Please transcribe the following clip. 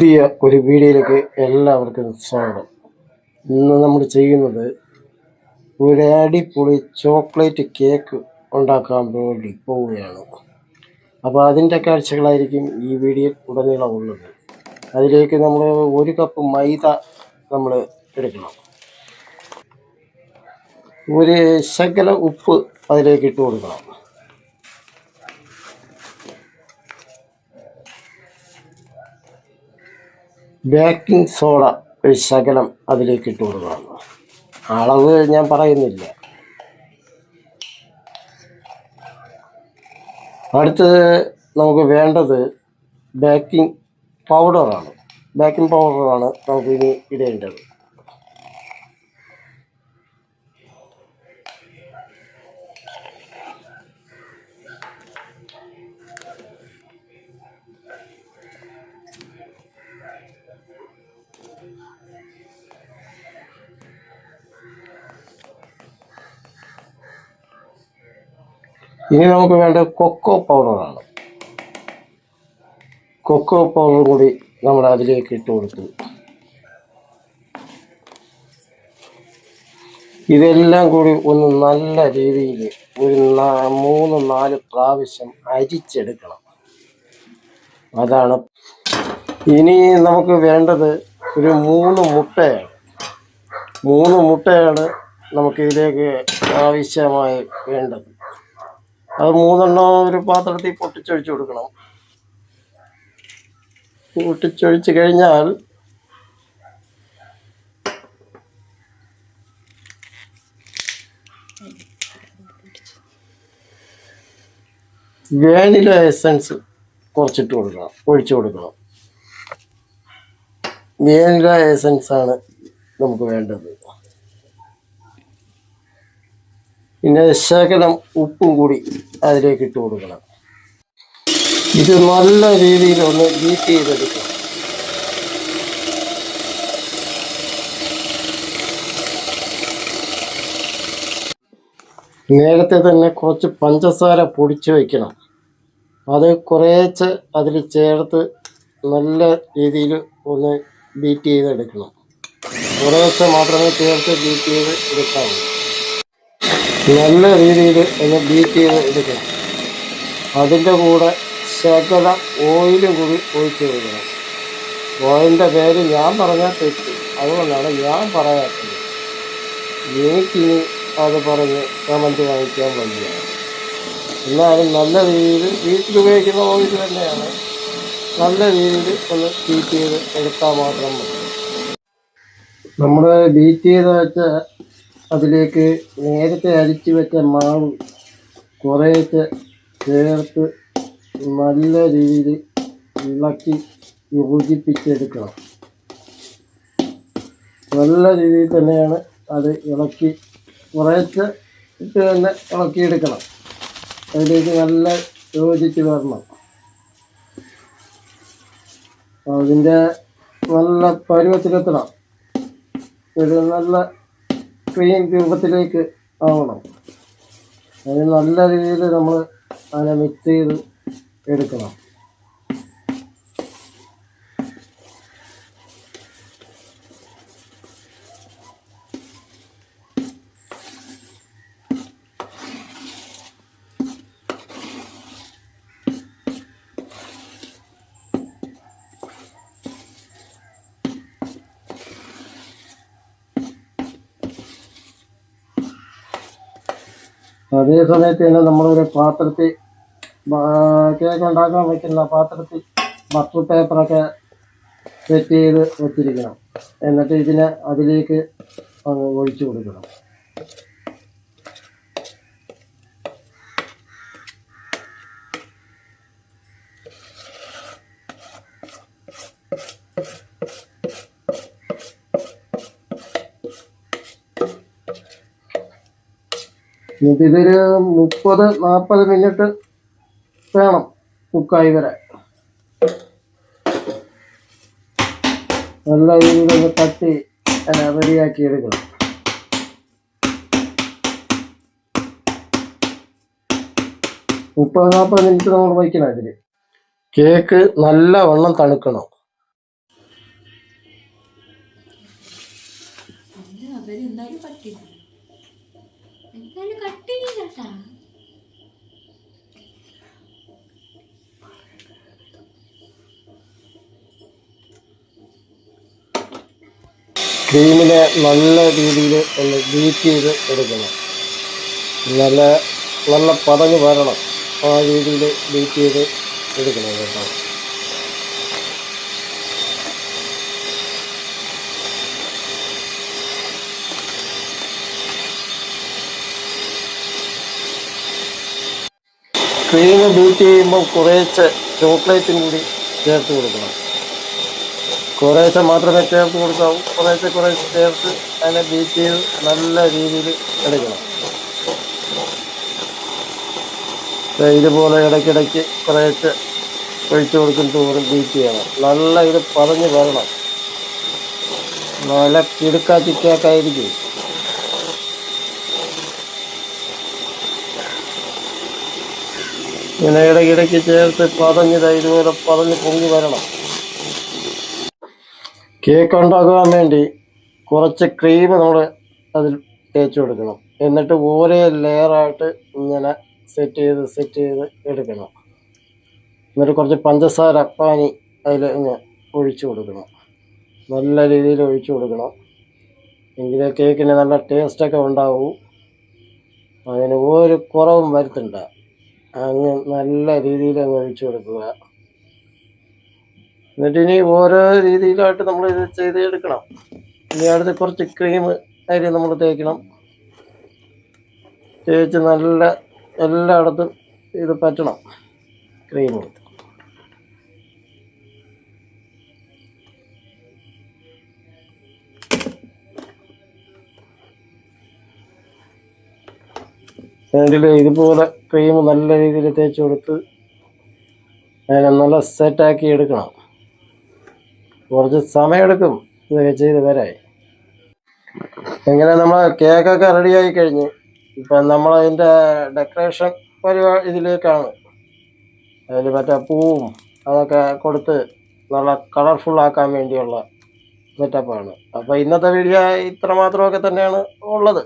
പുതിയ ഒരു വീഡിയോയിലേക്ക് എല്ലാവർക്കും സ്വാഗതം. ഇന്ന് നമ്മൾ ചെയ്യുന്നത് ഒരു അടിപൊളി ചോക്ലേറ്റ് കേക്ക് ഉണ്ടാക്കാൻ വേണ്ടി പോവുകയാണ്. അപ്പോൾ അതിന്റെ കാഴ്ചകളായിരിക്കും ഈ വീഡിയോ ഉടനീളം ഉള്ളത്. അതിലേക്ക് നമ്മൾ ഒരു കപ്പ് മൈദ നമ്മൾ എടുക്കണം. ഒരു ശകല ഉപ്പ് അതിലേക്ക് ഇട്ട് കൊടുക്കണം. ബേക്കിംഗ് സോഡ ഒരു ശകലം അതിലേക്ക് ഇട്ട് കൊടുക്കണം. അളവ് ഞാൻ പറയുന്നില്ല. അടുത്തത് നമുക്ക് വേണ്ടത് ബേക്കിംഗ് പൗഡറാണ്. ബേക്കിംഗ് പൗഡറാണ് നമുക്ക് ഇനി ഇടേണ്ടത്. ഇനി നമുക്ക് വേണ്ട കൊക്കോ പൗഡറാണ് കൊക്കോ പൗഡർ കൂടി നമ്മൾ അതിലേക്ക് ഇട്ട് കൊടുത്തു. ഇതെല്ലാം കൂടി ഒന്ന് നല്ല രീതിയിൽ ഒരു മൂന്ന് നാല് പ്രാവശ്യം അരിച്ചെടുക്കണം. അതാണ്. ഇനി നമുക്ക് വേണ്ടത് ഒരു മൂന്ന് മുട്ടയാണ്. മൂന്ന് മുട്ടയാണ് നമുക്ക് ഇതിലേക്ക് ആവശ്യമായി വേണ്ടത്. അത് മൂന്നെണ്ണം ഒരു പാത്രത്തിൽ പൊട്ടിച്ചൊഴിച്ച് കൊടുക്കണം. പൊട്ടിച്ചൊഴിച്ച് കഴിഞ്ഞാൽ വേനില എസൻസ് കുറച്ചിട്ട് കൊടുക്കണം ഒഴിച്ചു കൊടുക്കണം. വേനില എസൻസ് ആണ് നമുക്ക് വേണ്ടത്. പിന്നെ ശകലം ഉപ്പും കൂടി അതിലേക്ക് ഇട്ട് കൊടുക്കണം. ഇത് നല്ല രീതിയിൽ ഒന്ന് ബീറ്റ് ചെയ്തെടുക്കണം. നേരത്തെ തന്നെ കുറച്ച് പഞ്ചസാര പൊടിച്ച് വയ്ക്കണം അത് കുറേച്ച് അതിൽ ചേർത്ത് നല്ല രീതിയിൽ ഒന്ന് ബീറ്റ് ചെയ്തെടുക്കണം. കുറേശ്ശെ മാത്രമേ ചേർത്ത് ബീറ്റ് ചെയ്ത് എടുക്കാവൂ നല്ല രീതിയിൽ ഒന്ന് ബീറ്റ് ചെയ്ത് എടുക്കണം അതിന്റെ കൂടെ ശകല ഓയിലും കൂടി ഒഴിച്ച് കൊടുക്കണം ഓയിലിന്റെ പേര് ഞാൻ പറഞ്ഞാൽ തെറ്റ്. അതുകൊണ്ടാണ് ഞാൻ പറയാത്തത്. എനിക്കിനി അത് പറഞ്ഞ് കമന്റ് വാങ്ങിക്കാൻ വയ്യ. എന്നാലും നല്ല രീതിയിൽ വീട്ടിൽ ഉപയോഗിക്കുന്ന ഓയിൽ തന്നെയാണ്. നല്ല രീതിയിൽ ഒന്ന് ബീറ്റ് ചെയ്ത് എടുത്താൽ മാത്രം മതി. നമ്മൾ ബീറ്റ് ചെയ്ത് വെച്ച അതിലേക്ക് നേരത്തെ അരിച്ചു വെച്ച മാവ് കുറേശ്ശെ ചേർത്ത് നല്ല രീതിയിൽ ഇളക്കി യോജിപ്പിച്ചെടുക്കണം. നല്ല രീതിയിൽ തന്നെയാണ് അത് ഇളക്കി കുറേശ്ശെ ഇട്ട് തന്നെ ഇളക്കിയെടുക്കണം. അതിലേക്ക് നല്ല യോജിച്ച് വരണം. അതിന്റെ നല്ല പരുവത്തിലെത്തണം. ഒരു നല്ല ക്രീം രൂപത്തിലേക്ക് ആവണം. അതിന് നല്ല രീതിയിൽ നമ്മൾ അതിനെ മിക്സ് ചെയ്ത് എടുക്കണം. അതേ സമയത്ത് തന്നെ നമ്മളൊരു പാത്രത്തിൽ കേക്ക് ഉണ്ടാക്കാൻ വയ്ക്കുന്ന പാത്രത്തിൽ ബട്ടർ പേപ്പറൊക്കെ സെറ്റ് ചെയ്ത് വെച്ചിരിക്കണം. എന്നിട്ട് ഇതിനെ അതിലേക്ക് ഒഴിച്ചു കൊടുക്കണം. എന്നിട്ട് ഇതൊരു മുപ്പത് നാൽപ്പത് മിനിറ്റ് വേണം കുക്കായി വരെ നല്ല രീതിയിലൊന്ന് തട്ടി റെഡിയാക്കി എടുക്കണം. മുപ്പത് നാൽപ്പത് മിനിറ്റ് നമ്മൾ വയ്ക്കണം അതിൽ കേക്ക് നല്ല വെള്ളം തണുക്കണം അവരെന്തായാലും പറ്റില്ല എന്തായാലും കട്ട് ചെയ്തട്ടാ ക്രീമിനെ നല്ല രീതിയിൽ ഒന്ന് ബീറ്റ് ചെയ്ത് എടുക്കണം. നല്ല നല്ല പതഞ്ഞ് വരണം. ആ രീതിയിൽ ബീറ്റ് ചെയ്ത് എടുക്കണം കേട്ടോ. ക്രീം ബീറ്റ് ചെയ്യുമ്പോൾ കുറേശ്ശെ ചോക്ലേറ്റും കൂടി ചേർത്ത് കൊടുക്കണം. കുറേശ്ശെ മാത്രമേ ചേർത്ത് കൊടുക്കാവൂ. കുറേശ്ശെ കുറേശ്ശെ ചേർത്ത് അതിനെ ബീറ്റ് ചെയ്ത് നല്ല രീതിയിൽ എടുക്കണം. ഇതുപോലെ ഇടയ്ക്കിടയ്ക്ക് കുറേശ്ശെ ഒഴിച്ചു കൊടുക്കും തോറും ബീറ്റ് ചെയ്യണം. നല്ല ഇത് പറഞ്ഞ് വരണം. നല്ല കിടുക്കാ ചിക്കാക്കായിരിക്കും ഇങ്ങനെ ഇടയ്ക്കിടയ്ക്ക് ചേർത്ത് പതഞ്ഞത് ഇതുപോലെ പതഞ്ഞ് പൊങ്ങി വരണം. കേക്ക് ഉണ്ടാക്കാൻ വേണ്ടി കുറച്ച് ക്രീം നമ്മൾ അതിൽ തേച്ച് കൊടുക്കണം. എന്നിട്ട് ഓരോ ലെയറായിട്ട് ഇങ്ങനെ സെറ്റ് ചെയ്ത് സെറ്റ് ചെയ്ത് എടുക്കണം. എന്നിട്ട് കുറച്ച് പഞ്ചസാര പാനി അതിൽ ഇങ്ങനെ ഒഴിച്ചു കൊടുക്കണം. നല്ല രീതിയിൽ ഒഴിച്ചു കൊടുക്കണം. എങ്കിലേ കേക്കിന് നല്ല ടേസ്റ്റൊക്കെ ഉണ്ടാവൂ. അതിന് ഒരു കുറവും വരുത്തണ്ട. അങ്ങ് നല്ല രീതിയിൽ അങ്ങ് ഒഴിച്ചു കൊടുക്കുക. എന്നിട്ട് ഇനി ഓരോ രീതിയിലായിട്ട് നമ്മൾ ഇത് ചെയ്ത് എടുക്കണം ഇനി അടുത്ത് കുറച്ച് ക്രീം അതിൽ നമ്മൾ തേക്കണം. തേച്ച് നല്ല എല്ലായിടത്തും ഇത് പറ്റണം ക്രീം എങ്കിൽ ഇതുപോലെ ക്രീം നല്ല രീതിയിൽ തേച്ച് കൊടുത്ത് അതിനെ നല്ല സെറ്റാക്കി എടുക്കണം. കുറച്ച് സമയമെടുക്കും ഇതൊക്കെ ചെയ്ത് വരായി എങ്ങനെ നമ്മൾ കേക്കൊക്കെ റെഡിയായി കഴിഞ്ഞ് ഇപ്പം നമ്മളതിന്റെ ഡെക്കറേഷൻ പരിപാടി ഇതിലേക്കാണ്. അതിൽ മറ്റേ പൂവും അതൊക്കെ കൊടുത്ത് നല്ല കളർഫുൾ ആക്കാൻ വേണ്ടിയുള്ള സെറ്റപ്പാണ് അപ്പോൾ ഇന്നത്തെ വീഡിയോ ഇത്ര മാത്രമൊക്കെ തന്നെയാണ് ഉള്ളത്.